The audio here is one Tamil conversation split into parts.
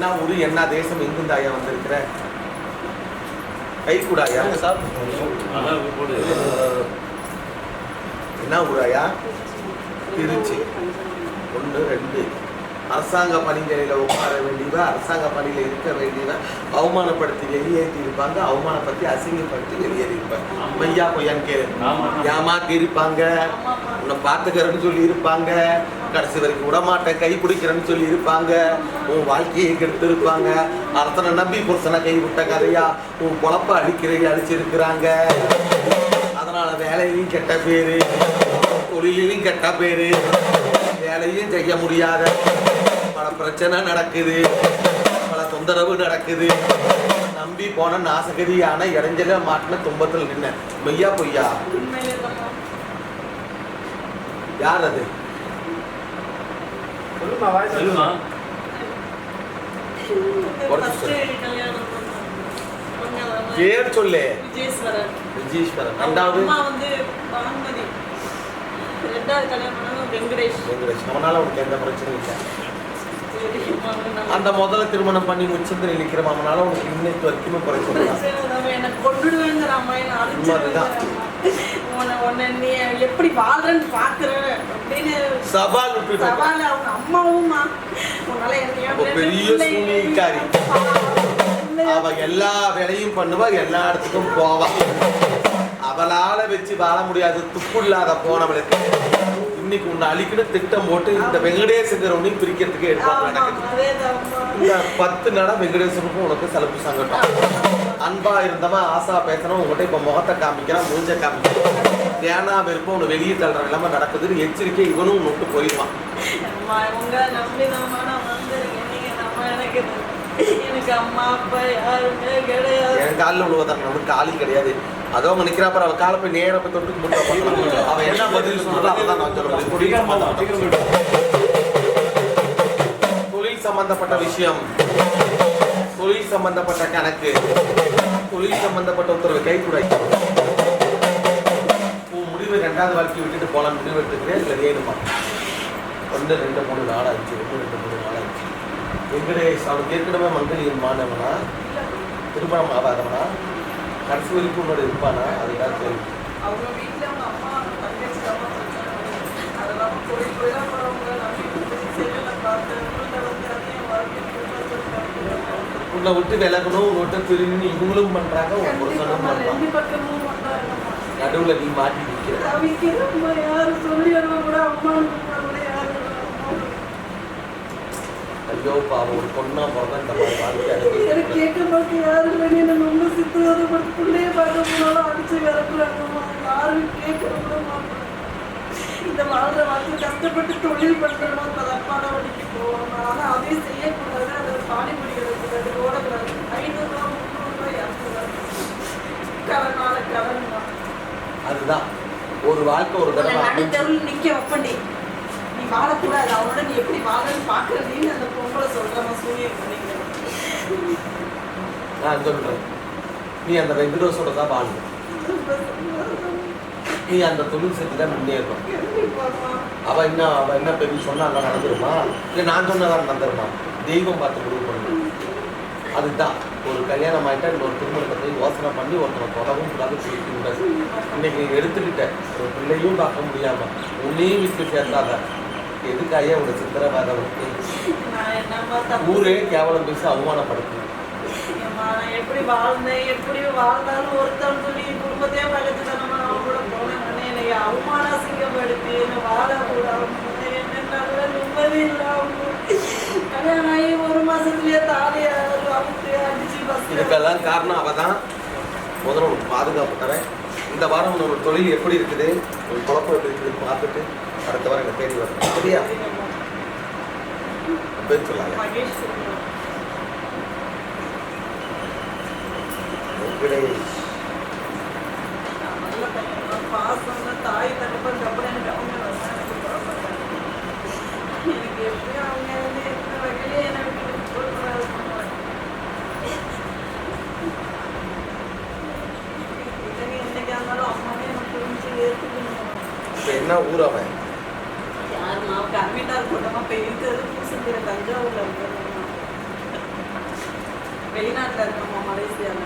என்ன ஊரு என்ன தேசம் எங்கிருந்து ஐயா வந்திருக்கிற? கை கூட ஐயா. அஹ், என்ன ஊர் ஐயா? திருச்சி. ஒன்று ரெண்டு. அரசாங்க பணிகளில் உட்கார வேண்டியவ அரசாங்க பணியில் இருக்க வேண்டியவ அவமானப்படுத்தி வெளியேற்றி இருப்பாங்க அவமானப்படுத்தி அசிங்கப்படுத்தி வெளியேறி இருப்பாங்க மையா பொய்யான்னு கேளு. ஏமாத்தி இருப்பாங்க உன்னை பார்த்துக்கிறேன்னு சொல்லி இருப்பாங்க கடைசி வரைக்கும் விடமாட்டேன் கை பிடிக்கிறேன்னு சொல்லி இருப்பாங்க உன் வாழ்க்கையை கெடுத்து இருப்பாங்க அரசனை நம்பி புருஷனை கை விட்ட கதையா? உன் பொழப்ப அழிக்கிறதை அழிச்சிருக்கிறாங்க அதனால வேலையிலையும் கெட்ட பேரு தொழிலையும் கெட்ட பேரு. வேலையும் செய்ய முடியாத பல பிரச்சனை நடக்குது. பல தொந்தரவு நடக்குது. நம்பி போன நாசகதியான இடைஞ்சல மாட்டின துன்பத்தில் நின்ன. மெய்யா பொய்யா. யார் அது? பேர் சொல்லு. விஜயேஸ்வரன். ரெண்டாவது? வெங்கடேஷ். வெங்கடேஷ். அவனால உனக்கு எந்த பிரச்சனையும் இல்லை. அந்த முதல்ல திருமணம் பண்ணி உச்சந்திர நிற்கிற அவனால உனக்கு இன்னைக்கு வரைக்குமே நீ எப்படி வாழ்றேன்னு பாக்குறேன் அப்படின்னு சவால் சவால் அவங்க உன்னால பெரிய சூனியக்காரி. அவ எல்லா வேலையும் பண்ணுவா எல்லா இடத்துக்கும் போவா. அவளால வச்சு வாழ முடியாது துப்பு இல்லாத போனவளுக்கு. இன்னைக்கு உன்னை அழிக்கணும் திட்டம் போட்டு இந்த வெங்கடேசங்கிறவனையும் பிரிக்கிறதுக்கு ஆமா, நடக்குது. இந்த பத்து நட வெங்கடேசனுக்கும் உனக்கு சலுப்பு சங்கடம் அன்பா இருந்தவன் ஆசா பேசணும் உங்கள்கிட்ட இப்ப முகத்தை காமிக்கிறான் மூஞ்ச காமிக்கிறான். வேணா விருப்பம் உன்னை வெளியே தள்ளுற நிலைமை நடக்குதுன்னு எச்சரிக்கை இவனும் விட்டு போயிடுவான். என் காலில் விழுவதான் அவனுக்கு காலி கிடையாது. அதோ அவங்க நிக்கிறா பாரு அவன் காலை போய் நேரா போய் தொட்டு முட்டை பண்ணலாம் அவன் என்ன பதில் சொன்னாலும் அதான் நான் சொல்ல முடியும். தொழில் சம்பந்தப்பட்ட விஷயம். தொழில் சம்பந்தப்பட்ட கணக்கு. தொழில் சம்பந்தப்பட்ட ஒருத்தர் கைக்குடை. உன் முடிவு ரெண்டாவது வாழ்க்கை விட்டுட்டு போன முடிவு எடுத்துக்கிறேன் இல்லை வேணுமா ஒன்று ரெண்டு மூணு நாலு அஞ்சு ஒன்று ரெண்டு மூணு நாலு அஞ்சு. வெங்கடேஷ் அவனுக்கு ஏற்கனவே மங்களியின் மாணவனா? திருமணம் ஆகாதவனா? கடைசி வரைக்கும் உன்னோட இருப்பானா? அதுதான் கேள்வி. அவங்க வீட்டுல அவங்க அம்மா தங்கச்சி அம்மா அதெல்லாம் வந்து அதையும் வாழ்க்கை உன்னை விட்டு விலகணும் உன்னை விட்டு பிரிஞ்சு இவங்களும் பண்றாங்க உன் புருஷனும் பண்றாங்க. நடுவுல நீ மாட்டி நிற்கிற தவிக்கிறம்மா யாரும் சொல்லி அனுப்ப கூட அம்மா கூட யாரும் ஐயோ பாவம் ஒரு பொண்ணா பிறந்தா இந்த மாதிரி வாழ்க்கை எனக்கு அனுபவிக்கணும். கேட்க மாட்டேன் யாரும் வேணும் என்ன ரொம்ப சித்துவது பட்டு பிள்ளைய பார்க்க போனாலும் அடிச்சு விரட்டுறாங்கம்மா யாரும் கேட்க கூட மாட்டாங்க. இந்த வாழ்ற வாழ்க்கை கஷ்டப்பட்டு தொழில் பண்றோம் தப்பான வழிக்கு போவோம் அதையும் செய்யக்கூடாது. அதை பாடி பிடிக்கிறது ஓடக்கூடாது. ஐநூறுரூவா முந்நூறுரூவா இரநூறுவா கடனால கடன் அதுதான். ஒரு வாழ்க்கை ஒரு தடவை நிக்க வைப்பண்டி வாழக்கூடாது அவனோட நீ எப்படி வாழன்னு பாக்குறதுன்னு அந்த பொம்பளை சொல்றமா சூரியன் நான் சொல்றேன். நீ அந்த வெங்கடேஷோட தான் வாழணும் நீ அந்த தொழில் செஞ்சு தான் முன்னேறணும் அவ என்ன அவ என்ன பெரிய சொன்னா அங்க நடந்துருமா? இல்லை நான் சொன்னதான் நடந்துருமா? தெய்வம் பார்த்து முடிவு பண்ணணும் அதுதான். ஒரு கல்யாணம் ஆயிட்டா இன்னொரு திருமணத்தை போய் யோசனை பண்ணி ஒருத்தனை தொடவும் கூடாது பிடிக்க கூடாது. இன்னைக்கு எடுத்துக்கிட்ட. ஒரு பிள்ளையும் பார்க்க முடியாம. உன்னையும் வீட்டு சேர்த்தாத எதுக்காக உங்க தப்பு ஊரே கேவலம் பேசி அவமானப்படுத்து ஏம்மா, நான் எப்படி வாழ்ந்தேன் எப்படி வாழ்ந்தாலும் ஒருத்தன் சொல்லி குடும்பத்தையே நம்ம அவன் கூட போனேன் எனக்கு அவமான அசிங்கப்படுத்தி என்ன வாழக்கூடாது என்ன நிம்மதி இல்லாம கல்யாணம் ஆகி ஒரு மாசத்துலயே தாலி அவுத்து அடிச்சு பஸ் இதுக்கெல்லாம் காரணம் அவ தான் முதல்ல உனக்கு பாதுகாப்பு தரேன். இந்த வாரம் உன்னோட தொழில் எப்படி இருக்குது? ஒரு குழப்பம் எப்படி இருக்குது? பார்த்துட்டு அடுத்த வாரம் எனக்கு தேடி வரேன் சரியா? பேர் சொல்லாங்க. மகேஷ் சொல்லுவான். வெங்கடேஷ் நான் நல்ல பையன் தான். பாசம் தான். தாய் தகப்பன் அப்புறம் எனக்கு அவங்க தான் எனக்கு பாசம் தான். எனக்கு எப்படியும் அவங்க வந்து எந்த வகையிலே என்னை விட்டு போகக்கூடாது இதனை என்னைக்கா இருந்தாலும் அம்மாவே எனக்கு புரிஞ்சு ஏற்றுக்கணும் இப்போ என்ன ஊர் அவன்? வெளிநாட்டுல இருக்கோம்மா மலேசியால.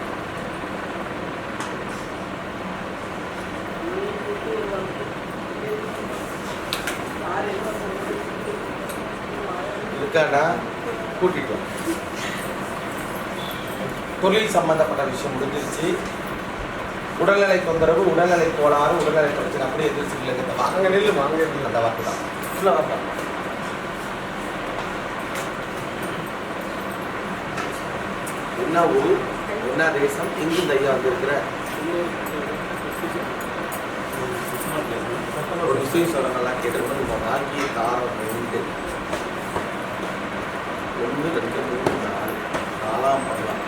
யார் என்ன சொல்றது? இருக்காண்டா? கூட்டிட்டு வா. தொழில் சம்பந்தப்பட்ட விஷயம் முடிஞ்சிருச்சு. உடல்நிலை தொந்தரவு உடல்நிலை கோளாறு உடல்நிலை பிரச்சனை அப்படி எதிர்த்து இல்லைங்க வாங்க நெல்லு வாங்க அந்த வார்த்தை தான். ஃபுல்லாக என்ன ஊர் என்ன தேசம் எங்கு தையா வந்திருக்கிற? ஒரு விஷயம் சொல்லலாம் கேட்டிருக்கோம் நம்ம வாழ்க்கையை தாரம் ரெண்டு. ஒன்று ரெண்டு மூணு நாலு நாலாம் பண்ணலாம்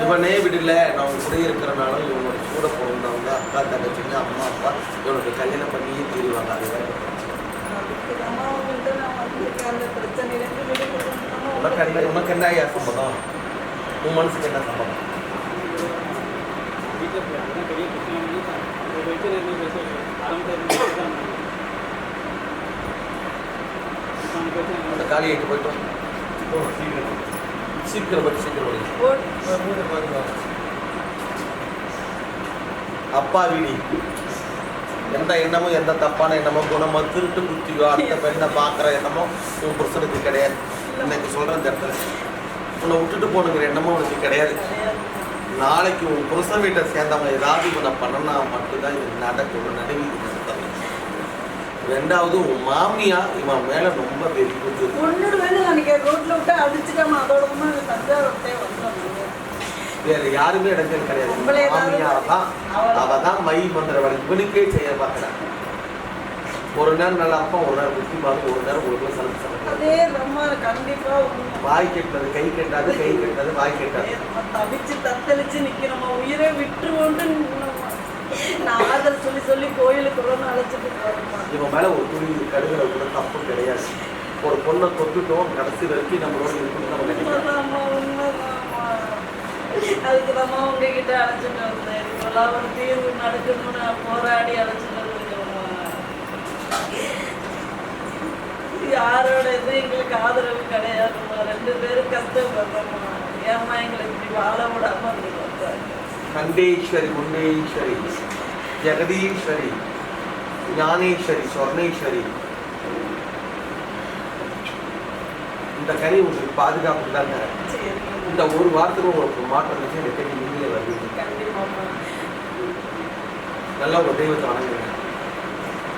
இவனே விடல நான் உன் கூட இருக்கிறனால இவனோட கூட பிறந்தவங்க அக்கா தங்கச்சிங்க அம்மா அப்பா இவனுக்கு கல்யாணம் பண்ணியே தீருவாங்க அது வேற பிரச்சனை. அதுக்கு நம்ம வந்து நான் வந்திருக்கேன் அந்த பிரச்சனையிலேருந்து விடுபடணும். நம்ம உனக்கு என்ன உனக்கு என்ன ஐயா சம்மதம் உன் மனசுக்கு என்ன சம்மதம் போய் அந்த காலி ஆகிட்டு போயிட்டோம் சீக்கிரம். சீக்கிரம் ஓடி. ஓ, அப்பா வீடி எந்த எண்ணமும் எந்த தப்பான எண்ணமோ குணமோ திருட்டு புத்தியோ அந்த பெண்ணை பார்க்குற எண்ணமோ உன் புருஷனுக்கு கிடையாது. இன்னைக்கு சொல்கிறேன் இந்த இடத்துல. உன்னை விட்டுட்டு போனுங்கிற எண்ணமும் உனக்கு கிடையாது. நாளைக்கு உன் புருஷன் வீட்டை சேர்ந்தவங்க ஏதாவது உன்னை பண்ணனா மட்டும்தான் இது நடக்கும் நடுவி ரெண்டாவது உன் மாமியா இவன் மேலே ரொம்ப வெறிக்குது வேற யாருமே இடங்கள் கிடையாது. மாமியாவை தான் அவளை- அவ தான் மை மந்திர வேலை இவனுக்கே செய்ய பார்க்குறான் ஒரு நேரம் நல்லா இருப்பான் ஒரு நேரம் புத்தி பார்க்கும் ஒரு நேரம் ஒரு சலப்பு சலப்பு அதே நம்ம கண்டிப்பா உண்மை. வாய் கெட்டது கை கெட்டாது கை கெட்டது வாய் கெட்டாது. தவிச்சு தத்தளிச்சு நிக்கிறோமா. உயிரை விட்டுருவோன்ட்டு நின்னோமா. நான் ஆறுதல் சொல்லி சொல்லி கோயிலுக்கு அழைச்சிட்டு இவன் மேல ஒரு துணி கடுகிற கூட தப்பு கிடையாது. ஒரு பொண்ணை தொட்டுட்டோம் கடைசி வரைக்கும் நம்மளோட இருக்கணும். நம்ம. அதுக்கு தான் உங்ககிட்ட அழைச்சிட்டு வந்தேன் இப்பெல்லாம் ஒரு தீர்வு நடக்கணும்னு போராடி அழைச்சிட்டு வந்துருக்கோம்மா. யாரோட இது எங்களுக்கு ஆதரவு கிடையாதும்மா. ரெண்டு பேரும் கஷ்டப்படுறோம்மா. ஏம்மா எங்களை இப்படி வாழ விடாம கண்டேஸ்வரி முண்டேஸ்வரி ஜெகதீஸ்வரி ஞானேஸ்வரி சொர்ணேஸ்வரி. இந்த கனி உங்களுக்கு பாதுகாப்பு தான் தரேன். இந்த ஒரு வாரத்துக்கு உங்களுக்கு மாற்றம் இருந்துச்சு எனக்கு தெரிஞ்சு நீங்களே வருவீங்க கண்டிப்பாம்மா நல்லா உங்க தெய்வத்தை வணங்குங்க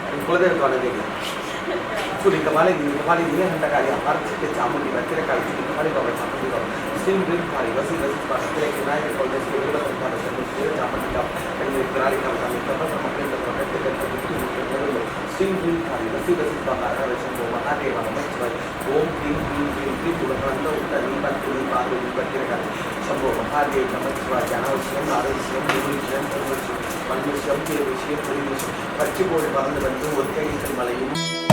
உங்க குலதெய்வத்தை வணங்குங்க சரி இந்த மாதிரி இந்த மாதிரி நீங்க இந்த காரியம் மறைச்சிட்டு சாமுண்டி வச்சிர காலி இந்த மாதிரி பாபா சாமுண்டி பாபா ஸ்ரீம் ட்ரீம் காரி வசி வசி பாசத்திலே விநாயகர் கொள்கை ஸ்ரீ விருதசம்பார சந்திர சாமுண்டி காப் எங்கள் திராளி காப் சாமி கப்ப மக்கள் பக்கத்து கட்டு ஸ்ரீம் ட்ரீம் காரி வசி வசி பாபா அரவசம் ஓ மகாதேவ நமச்சிவாய் ఆరోగ్య పట్టిన సంభవం భార్య సంబంధించిన అనవసరం ఆరోగ్యం నిర్వహించడం నిర్వహించడం మనుష్యం తెలుగు విషయం తెలుగు పచ్చిపోటు పదం ఒత్తిడి మళ్ళీ